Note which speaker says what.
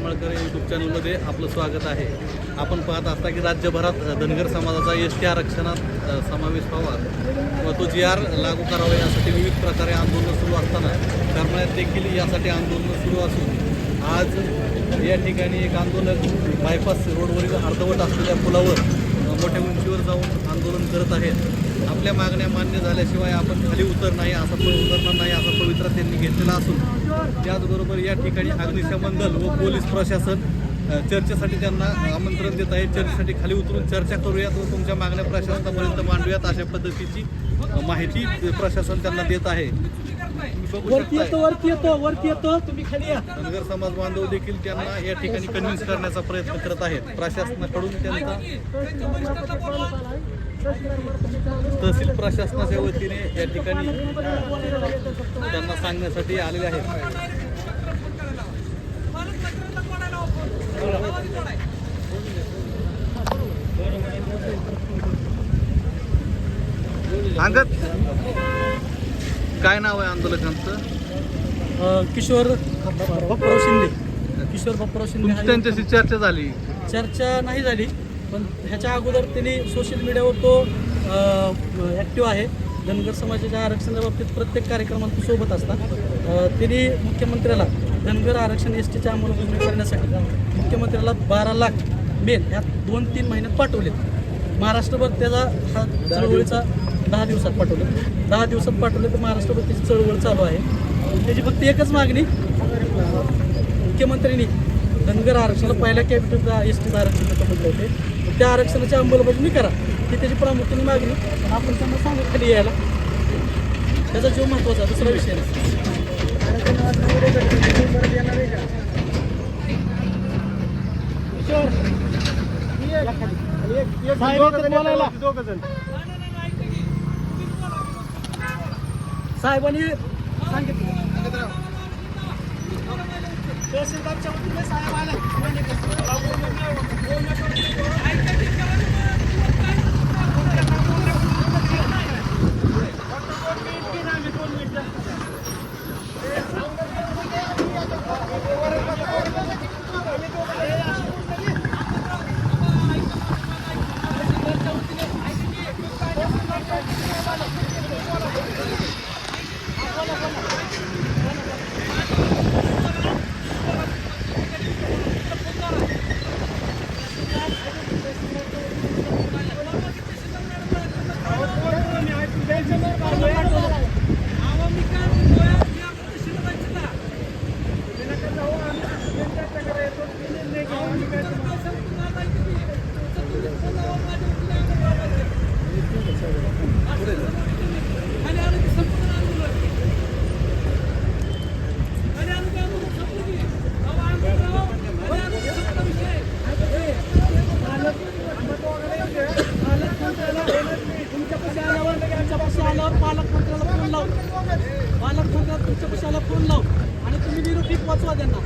Speaker 1: Karmalkar YouTube चॅनलमध्ये आपलं स्वागत आहे. आपण पाहत असता की राज्यभरात धनगर समाजाचा एस टी आरक्षणात समावेश व्हावा. व तो जी आर लागू करावा यासाठी विविध प्रकारे आंदोलन सुरू असताना करमळ्यात देखील यासाठी आंदोलन सुरू असून आज या ठिकाणी एक आंदोलन बायपास रोडवरील अर्धवट असलेल्या पुलावर मोठ्या उंचीवर जाऊन आंदोलन करत आहेत. आपल्या मागण्या मान्य झाल्याशिवाय आपण खाली उतर नाही असा पण उतरणार नाही असा पवित्रा त्यांनी घेतलेला असून. त्याचबरोबर या ठिकाणी अग्निशमन दल व पोलीस प्रशासन चर्चेसाठी त्यांना आमंत्रण देत आहे. चर्चेसाठी खाली उतरून चर्चा करूयात व तुमच्या मागण्या प्रशासनापर्यंत मांडूयात अशा पद्धतीची माहिती प्रशासन त्यांना देत आहे.
Speaker 2: वरती येतो वरती येतो वरती येतो. तुम्ही खाली या.
Speaker 1: धनगर समाज बांधव देखील त्यांना या ठिकाणी कन्व्हिन्स करण्याचा प्रयत्न करत आहेत. प्रशासनाकडून त्यांचा तहसील प्रशासनाच्या वतीने या ठिकाणी त्यांना सांगण्यासाठी आलेले आहेत. सांगत काय नाव आहे आंदोलकांचं?
Speaker 2: किशोर बाप्पाराव शिंदे. किशोर बाप्पाराव शिंदे
Speaker 1: तुमची
Speaker 2: हा
Speaker 1: त्यांच्याशी चर्चा झाली.
Speaker 2: चर्चा नाही झाली पण ह्याच्या अगोदर त्यांनी सोशल मीडियावर तो ॲक्टिव्ह आहे. धनगर समाजाच्या आरक्षणाच्या बाबतीत प्रत्येक कार्यक्रमात तो सोबत असतात. अं, त्यांनी मुख्यमंत्र्याला धनगर आरक्षण एस टीच्या अंमलबजावणी करण्यासाठी मुख्यमंत्र्याला बारा लाख मेल ह्या दोन तीन महिन्यात पाठवलेत. महाराष्ट्रभर त्याचा हा चळवळीचा दहा दिवसात पाठवलं. दहा दिवसात पाठवलं तर महाराष्ट्रभर त्याची चळवळ चालू आहे. त्याची फक्त एकच मागणी मुख्यमंत्र्यांनी धनगर आरक्षणाला पहिल्या कॅपिटल एस टीचं आरक्षण म्हटलं होते. त्या आरक्षणाची अंमलबजावणी करा. ही त्याची प्रामुख्याने मागणी. आपण त्यांना सांगू खाली यायला. त्याचा जीव महत्त्वाचा दुसरा विषय नाही. साहेब येतात बोलायला. साहेबांनी सांगितलं. तहसीलदारच्या वतीने साहेब आले. फोन लाव. पालकमंत्र्याला तुमच्यापाशी आल्यावर फोन लाव. आणि तुम्ही निरोप पोचवा त्यांना.